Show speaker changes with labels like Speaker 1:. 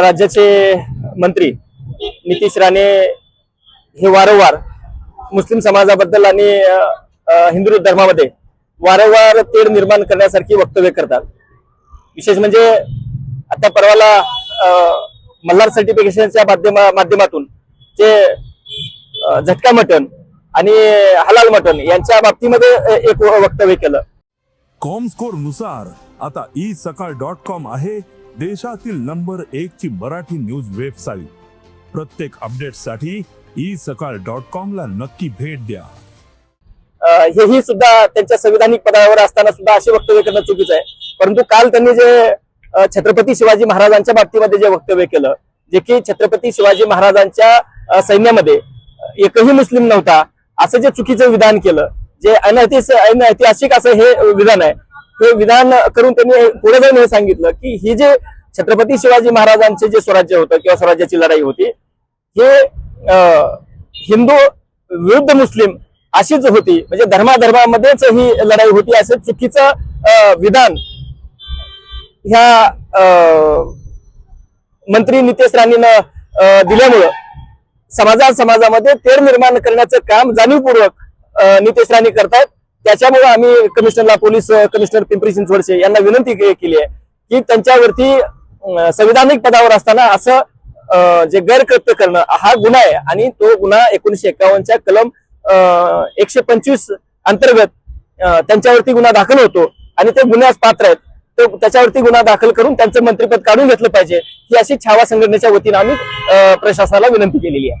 Speaker 1: राज्याचे मंत्री नितीश राणे हे वारंवार मुस्लिम समाजाबद्दल आणि हिंदू धर्मामध्ये वारंवार तेढ निर्माण करण्यासारखी वक्तव्य करतात. विशेष म्हणजे आता परवाला मल्हार सर्टिफिकेशनच्या माध्यमा माध्यमातून जे झटका मटन आणि हलाल मटन यांच्या बाबतीमध्ये एक वक्तव्य केलं.
Speaker 2: कॉमस्कोरनुसार आता ई सकाळ डॉट कॉम आहे. देशातील नंबर एक ची मराठी न्यूज वेबसाईट. प्रत्येक अपडेटसाठी ई सकाळ डॉट कॉम ला नक्की भेट द्या.
Speaker 1: हेही सुद्धा त्यांच्या संविधानिक पदावर असताना सुद्धा असे वक्तव्य करणं चुकीचं आहे. परंतु काल त्यांनी जे छत्रपती शिवाजी महाराजांच्या बाबतीमध्ये जे वक्तव्य केलं जे की छत्रपती शिवाजी महाराजांच्या सैन्यामध्ये एकही मुस्लिम नव्हता असं जे चुकीचं विधान केलं जे अनैतिक अनैतिहासिक असं हे विधान आहे विधान करून त्यांनी पुढे जाऊन हे सांगितलं की ही जे छत्रपती शिवाजी महाराजांचे जे स्वराज्य होतं किंवा स्वराज्याची लढाई होती हे हिंदू विरुद्ध मुस्लिम अशीच होती. म्हणजे धर्माधर्मामध्येच ही लढाई होती असं चुकीचं विधान ह्या मंत्री नितेश राणेनं दिल्यामुळं समाजा समाजामध्ये तेर निर्माण करण्याचं काम जाणीवपूर्वक नितेश राणे करतायत त्याच्यामुळे आम्ही कमिशनरला पोलीस कमिशनर पिंपरी चिंचवडचे यांना विनंती केली आहे की त्यांच्यावरती संविधानिक पदावर असताना असं जे गैरकृत्य करणं हा गुन्हा आहे आणि तो गुन्हा एकोणीशे एकावन्नच्या कलम एकशे पंचवीस अंतर्गत त्यांच्यावरती गुन्हा दाखल होतो आणि ते गुन्ह्यास पात्र आहेत. तो त्याच्यावरती गुन्हा दाखल करून त्यांचं मंत्रिपद काढून घेतलं पाहिजे ही अशी छावा संघटनेच्या वतीनं आम्ही प्रशासनाला विनंती केलेली आहे.